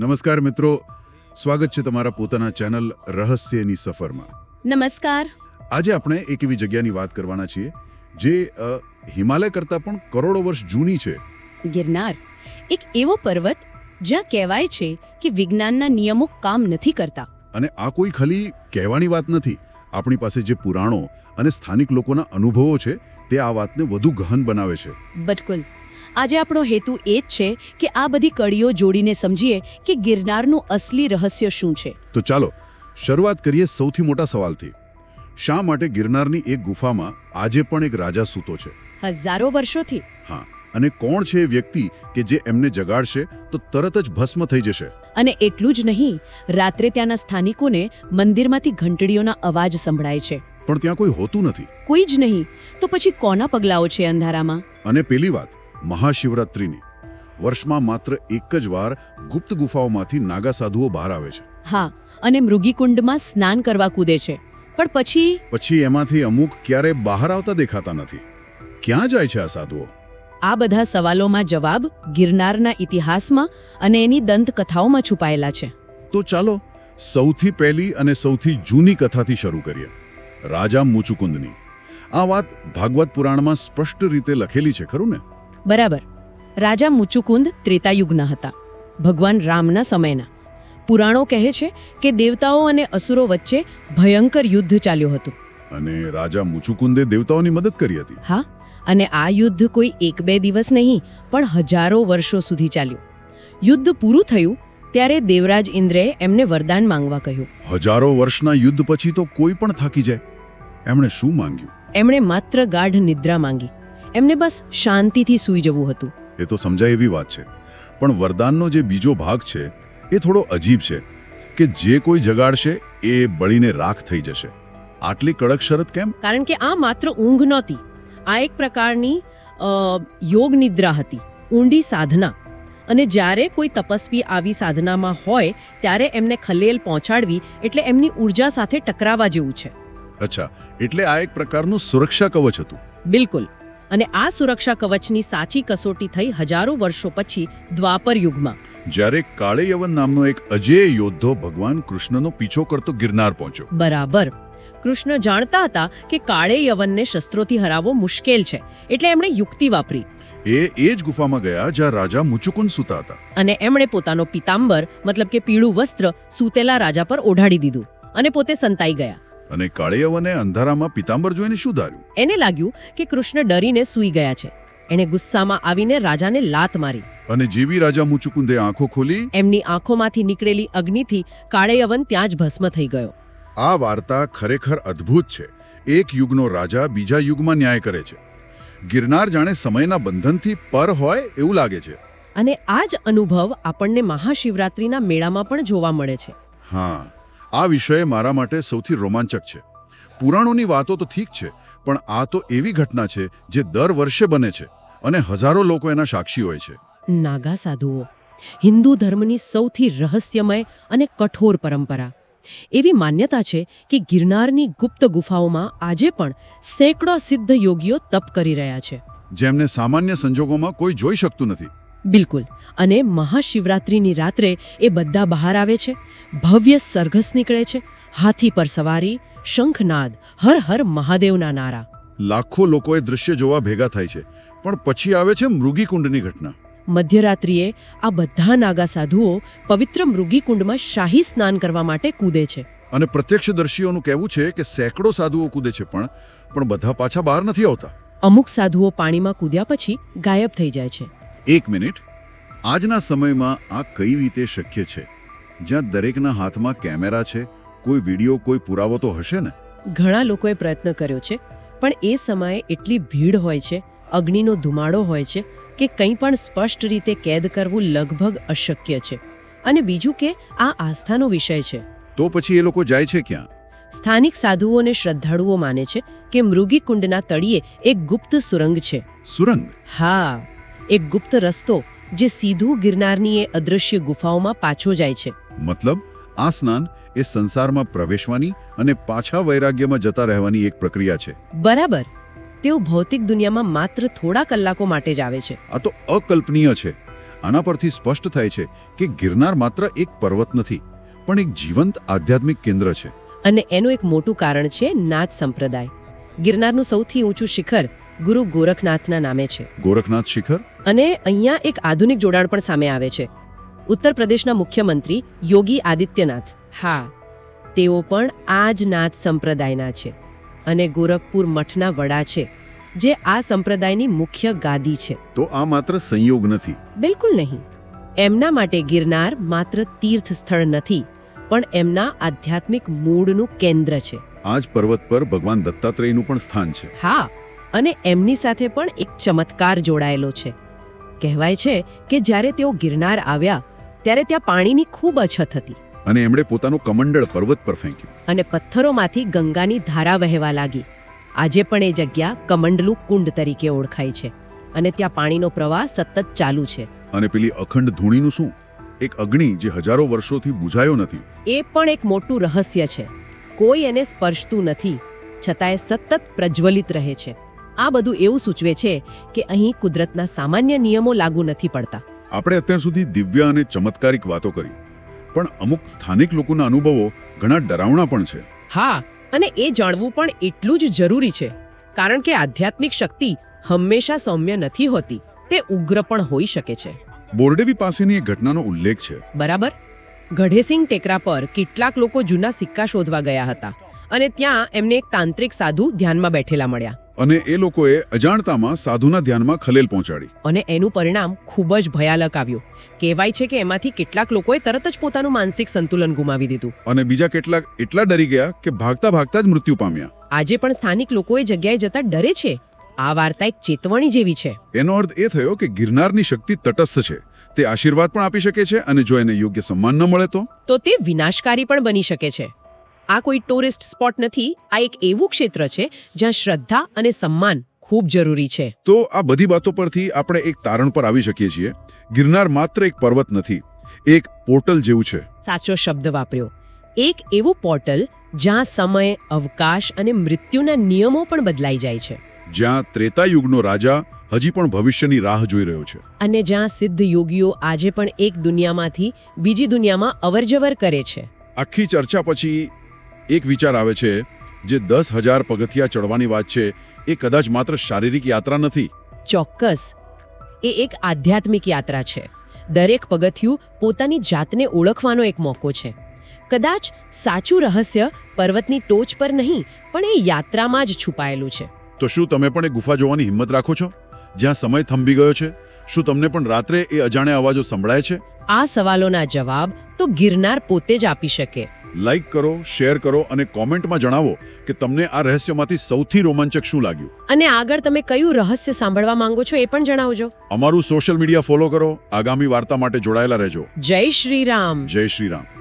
નમસ્કાર મિત્રો. સ્વાગત છે તમારા પોતાના ચેનલ રહસ્યની સફરમાં. નમસ્કાર. આજે આપણે એક એવી જગ્યાની વાત કરવાના છીએ જે હિમાલય કરતાં પણ કરોડો વર્ષ જૂની છે. ગિરનાર એક એવો પર્વત જ્યાં કહેવાય છે કે વિજ્ઞાનના નિયમો કામ નથી કરતા. અને આ કોઈ ખાલી કહેવાની વાત નથી. આપણી પાસે જે પુરાણો અને સ્થાનિક લોકોના અનુભવો છે તે આ વાતને વધુ ગહન બનાવે છે. બિલકુલ. આજે આપણો હેતુ એ જ છે કે આ બધી કડીઓ જોડીને સમજીએ કે ગિરનારનું અસલી રહસ્ય શું છે. તો ચાલો શરૂઆત કરીએ સૌથી મોટા સવાલથી. શા માટે ગિરનારની એક ગુફામાં આજે પણ એક રાજા સૂતો છે? હજારો વર્ષોથી. હા અને કોણ છે એ વ્યક્તિ કે જે એમને જગાડશે તો તરત જ ભસ્મ થઈ જશે? અને એટલું જ નહીં રાત્રે ત્યાંના સ્થાનિકોને મંદિરમાંથી ઘંટડીઓના અવાજ સંભળાય છે. પણ ત્યાં કોઈ હોતું નથી. કોઈ જ નહીં તો પછી કોના પગલાઓ છે અંધારામાં? અને પેલી વાત મહાશિવરાત્રિની. વર્ષમાં માત્ર એક જ વાર ગુપ્ત ગુફાઓમાંથી નાગા સાધુઓ બહાર આવે છે. હા અને મૃગીકુંડમાં સ્નાન કરવા કૂદે છે. પણ પછી? પછી એમાંથી અમુક ક્યારે બહાર આવતા દેખાતા નથી. ક્યાં જાય છે આ સાધુઓ? આ બધા સવાલોમાં જવાબ ગિરનારના ઇતિહાસમાં અને એની દંતકથાઓમાં છુપાયેલા છે. તો ચાલો સૌથી પહેલી અને સૌથી જૂની કથાથી શરૂ કરીએ. રાજા મુચુકુંદની. આ વાત ભાગવત પુરાણમાં સ્પષ્ટ રીતે લખેલી છે ખરું ને? બરાબર. રાજા મુચુકુંદ ત્રેતાયુગના હતા. ભગવાન રામના સમયના. પુરાણો કહે છે કે દેવતાઓ અને અસુરો વચ્ચે ભયંકર યુદ્ધ ચાલ્યું હતું. અને રાજા મુચુકુંદે દેવતાઓની મદદ કરી હતી. હા અને આ યુદ્ધ કોઈ એક બે દિવસ નહીં પણ હજારો વર્ષો સુધી ચાલ્યું. યુદ્ધ પૂરું થયું ત્યારે દેવરાજ ઇન્દ્રે એમને વરદાન માંગવા કહ્યું. હજારો વર્ષના યુદ્ધ પછી તો કોઈ પણ થાકી જાય. એમણે શું માંગ્યું? એમણે માત્ર ગાઢ નિદ્રા માંગી. એમને બસ શાંતિથી સૂઈ જવું હતું. એ તો સમજાય એવી વાત છે. પણ વરદાનનો જે બીજો ભાગ છે એ થોડો અજીબ છે કે જે કોઈ જગાડશે એ બળીને રાખ થઈ જશે. આટલી કડક શરત કેમ? કારણ કે આ માત્ર ઊંઘ નહોતી. આ એક પ્રકારની યોગ નિદ્રા હતી ઊંડી સાધના. અને જ્યારે કોઈ તપસ્વી આવી સાધનામાં હોય ત્યારે એમને ખલેલ પહોંચાડવી એટલે એમની ઊર્જા સાથે ટકરાવા જેવું છે. અચ્છા એટલે આ એક પ્રકારનું સુરક્ષા કવચ હતું. બિલકુલ. અને આ સુરક્ષા કવચની સાચી કસોટી થઈ હજારો વર્ષો પછી દ્વાપર યુગમાં. જ્યારે કાળેયવન નામનો એક અજેય યોદ્ધો ભગવાન કૃષ્ણનો પીછો કરતો ગિરનાર પહોંચ્યો. બરાબર. કૃષ્ણ જાણતા હતા કે કાળે યવનને શસ્ત્રોથી હરાવવો મુશ્કેલ છે એટલે એમણે યુક્તિ વાપરી. એ એ જ ગુફામાં ગયા જ્યાં રાજા મુચુકુન સૂતા હતા. અને એમણે પોતાનો પિતાંબર મતલબ કે પીળું વસ્ત્ર સૂતેલા રાજા પર ઓઢાડી દીધું અને પોતે સંતાઈ ગયા. અને કાળિયવને અંધારામાં પિતાંબર જોઈને શું ધાર્યું? એને લાગ્યું કે કૃષ્ણ ડરીને સૂઈ ગયા છે. એણે ગુસ્સામાં આવીને રાજાને લાત મારી. અને જેવી રાજા મુચુકુંદે આંખો ખોલી એમની આંખોમાંથી નીકળેલી અગ્નિથી કાળેયવન ત્યાં જ ભસ્મ થઈ ગયો. આ વાર્તા ખરેખર અદ્ભુત છે. એક યુગનો રાજા બીજા યુગમાં ન્યાય કરે છે. ગિરનાર જાણે સમયના બંધનથી પર હોય એવું લાગે છે. અને આ જ અનુભવ આપણને મહાશિવરાત્રિના મેળામાં પણ જોવા મળે છે. હા. આ વિષય મારા માટે સૌથી રોમાંચક છે. પુરાણોની વાતો તો ઠીક છે પણ આ તો એવી ઘટના છે જે દર વર્ષે બને છે અને હજારો લોકો એના સાક્ષી હોય છે. નાગા સાધુઓ હિન્દુ ધર્મની સૌથી રહસ્યમય અને કઠોર પરંપરા. એવી માન્યતા છે કે ગિરનારની ગુપ્ત ગુફાઓમાં આજે પણ સેંકડો સિદ્ધ યોગીઓ તપ કરી રહ્યા છે. જેમને સામાન્ય સંજોગોમાં કોઈ જોઈ શકતું નથી. બિલકુલ. અને મહાશિવરાત્રિની રાત્રે એ બધા બહાર આવે છે ભવ્ય સરઘસ નીકળે છે હાથી પર સવારી શંખનાદ હર હર મહાદેવના નારા. લાખો લોકોએ દૃશ્ય જોવા ભેગા થાય છે પણ પછી આવે છે મૃગીકુંડની ઘટના. મધ્યરાત્રિએ આ બધા નાગા સાધુઓ પવિત્ર મૃગીકુંડમાં શાહી સ્નાન કરવા માટે કૂદે છે. અને પ્રત્યક્ષદર્શીઓનું કહેવું છે કે સેંકડો સાધુઓ કૂદે છે પણ પણ બધા પાછા બહાર નથી આવતા. અમુક સાધુઓ પાણીમાં કૂદ્યા પછી ગાયબ થઈ જાય છે. એક મિનિટ. આજના સમયમાં આ કઈ રીતે શક્ય છે? જ્યાં દરેકના હાથમાં કેમેરા છે કોઈ વીડિયો કોઈ પુરાવો તો હશે ને? ઘણા લોકોએ પ્રયત્ન કર્યો છે પણ એ સમયે એટલી ભીડ હોય છે અગ્નિનો ધુમાડો હોય છે કે કંઈ પણ સ્પષ્ટ રીતે કેદ કરવું લગભગ અશક્ય છે. અને બીજું કે આ આસ્થાનો વિષય છે. તો પછી એ લોકો જાય છે ક્યાં? સ્થાનિક સાધુઓ અને શ્રદ્ધાળુઓ માને છે કે મૃગીકુંડના તળિયે એક ગુપ્ત સુરંગ છે. સુરંગ? હા. એક ગુપ્ત રસ્તો જે સીધું ગિરનારની એ અદૃશ્ય ગુફાઓમાં પાછો જાય છે. મતલબ આ સ્નાન એ સંસારમાં પ્રવેશવાની અને પાછા વૈરાગ્યમાં જતા રહેવાની એક પ્રક્રિયા છે. બરાબર. તેઓ ભૌતિક દુનિયામાં માત્ર થોડા કલાકો માટે જ આવે છે. આ તો અકલ્પનીય છે. આના પરથી સ્પષ્ટ થાય છે કે ગિરનાર માત્ર એક પર્વત નથી પણ એક જીવંત આધ્યાત્મિક કેન્દ્ર છે. અને એનું એક મોટું કારણ છે નાથ સંપ્રદાય. ગિરનારનું સૌથી ઊંચું શિખર ગુરુ ગોરખનાથના નામે છે. ગોરખનાથ શિખર? અને અહીંયા એક આધુનિક જોડાણ પણ સામે આવે છે. ઉત્તર પ્રદેશના મુખ્યમંત્રી યોગી આદિત્યનાથ. હા તેઓ પણ આ જ નાથ સંપ્રદાયના છે અને ગોરખપુર મઠના વડા છે જે આ સંપ્રદાયની મુખ્ય ગાદી છે. તો આ માત્ર સંયોગ નથી? બિલકુલ નહીં. એમના માટે ગિરનાર માત્ર તીર્થ સ્થળ નથી પણ એમના આધ્યાત્મિક મૂળનું કેન્દ્ર છે. આ જ પર્વત પર ભગવાન દત્તાત્રેયનું પણ સ્થાન છે. હા અને એમની સાથે પણ એક ચમત્કાર જોડાયેલો છે. કહેવાય છે કે જ્યારે તેઓ ગિરનાર આવ્યા ત્યારે ત્યાં પાણીની ખૂબ અછત હતી. અને એમણે પોતાનું કમંડળ પર્વત પર ફેંક્યું. અને પથ્થરોમાંથી ગંગાની ધારા વહેવા લાગી. આજે પણ એ જગ્યા કમંડલું કુંડ તરીકે ઓળખાય છે અને ત્યાં પાણીનો પ્રવાહ સતત ચાલુ છે. અને પેલી અખંડ ધૂણીનું શું? એક અગ્નિ જે હજારો વર્ષોથી બુઝાયો નથી. એ પણ એક મોટું રહસ્ય છે. કોઈ એને સ્પર્શતું નથી છતાંય સતત પ્રજ્વલિત રહે છે. આ બધું એવું સૂચવે છે કે અહીં કુદરતના સામાન્ય નિયમો લાગુ નથી પડતા. આપણે અત્યાર સુધી દિવ્ય અને ચમત્કારિક વાતો કરી પણ અમુક સ્થાનિક લોકોના અનુભવો ઘણા ડરાવણા પણ છે. હા અને એ જાણવું પણ એટલું જ જરૂરી છે કારણ કે આધ્યાત્મિક શક્તિ હંમેશા સૌમ્ય નથી હોતી તે ઉગ્ર પણ હોઈ શકે છે. બોરડેવી પાસેની એક ઘટનાનો ઉલ્લેખ છે. બરાબર? ગઢેસિંહ ટેકરા પર કેટલાક લોકો જૂના સિક્કા શોધવા ગયા હતા અને ત્યાં એમને એક તાંત્રિક સાધુ ધ્યાનમાં બેઠેલા મળ્યા. અને એ લોકોએ અજાણતામાં સાધુના ધ્યાનમાં ખલેલ પહોંચાડી. અને એનું પરિણામ ખૂબ જ ભયાનક આવ્યું. કહેવાય છે કે એમાંથી કેટલાક લોકોએ તરત જ પોતાનું માનસિક સંતુલન ગુમાવી દીધું. અને બીજા કેટલાક એટલા ડરી ગયા કે ભાગતા ભાગતા જ મૃત્યુ પામ્યા. આજે પણ સ્થાનિક લોકો એ જગ્યાએ જતા ડરે છે? આ વાર્તા એક ચેતવણી જેવી છે. એનો અર્થ એ થયો કે ગિરનારની શક્તિ તટસ્થ છે. તે આશીર્વાદ પણ આપી શકે છે અને જો એને યોગ્ય સન્માન ન મળે તો? તો તે વિનાશકારી પણ બની શકે છે. આ કોઈ ટુરિસ્ટ સ્પોટ નથી. આ એક એવું ક્ષેત્ર છે જ્યાં શ્રદ્ધા અને સન્માન ખૂબ જરૂરી છે. તો આ બધી વાતો પરથી આપણે એક તારણ પર આવી શકીએ છીએ. ગિરનાર માત્ર એક પર્વત નથી એક પોર્ટલ જેવું છે. સાચો શબ્દ વાપર્યો. એક એવું પોર્ટલ જ્યાં સમય અવકાશ અને મૃત્યુના નિયમો પણ બદલાઈ જાય છે. જ્યાં ત્રેતાયુગનો રાજા હજી પણ ભવિષ્યની રાહ જોઈ રહ્યો છે. અને જ્યાં સિદ્ધ યોગીઓ આજે પણ એક દુનિયામાંથી બીજી દુનિયામાં અવરજવર કરે છે. આખી ચર્ચા પછી એક વિચાર આવે છે જે દસ હજાર પગથિયા ચડવાની વાત છે એ કદાચ માત્ર શારીરિક યાત્રા નથી. ચોક્કસ. એ એક આધ્યાત્મિક યાત્રા છે. દરેક પગથિયું પોતાની જાતને ઓળખવાનો એક મોકો છે. કદાચ સાચું રહસ્ય પર્વતની ટોચ પર નહીં પણ એ યાત્રામાં જ છુપાયેલું છે. તો શું તમે પણ એ ગુફા જોવાની હિંમત રાખો છો? જ્યાં સમય થંભી ગયો છે શું તમને પણ રાત્રે એ અજાણ્યા અવાજો સંભળાય છે? આ સવાલોના જવાબ તો ગિરનાર પોતે જ આપી શકે. લાઈક કરો શેર કરો અને કોમેન્ટમાં જણાવો કે તમને આ રહસ્યમાંથી સૌથી રોમાંચક શું લાગ્યું. અને આગળ તમે કયું રહસ્ય સાંભળવા માંગો છો એ પણ જણાવજો. અમારું સોશિયલ મીડિયા ફોલો કરો. આગામી વાર્તા માટે જોડાયેલા રહેજો. જય શ્રી રામ. જય શ્રી રામ.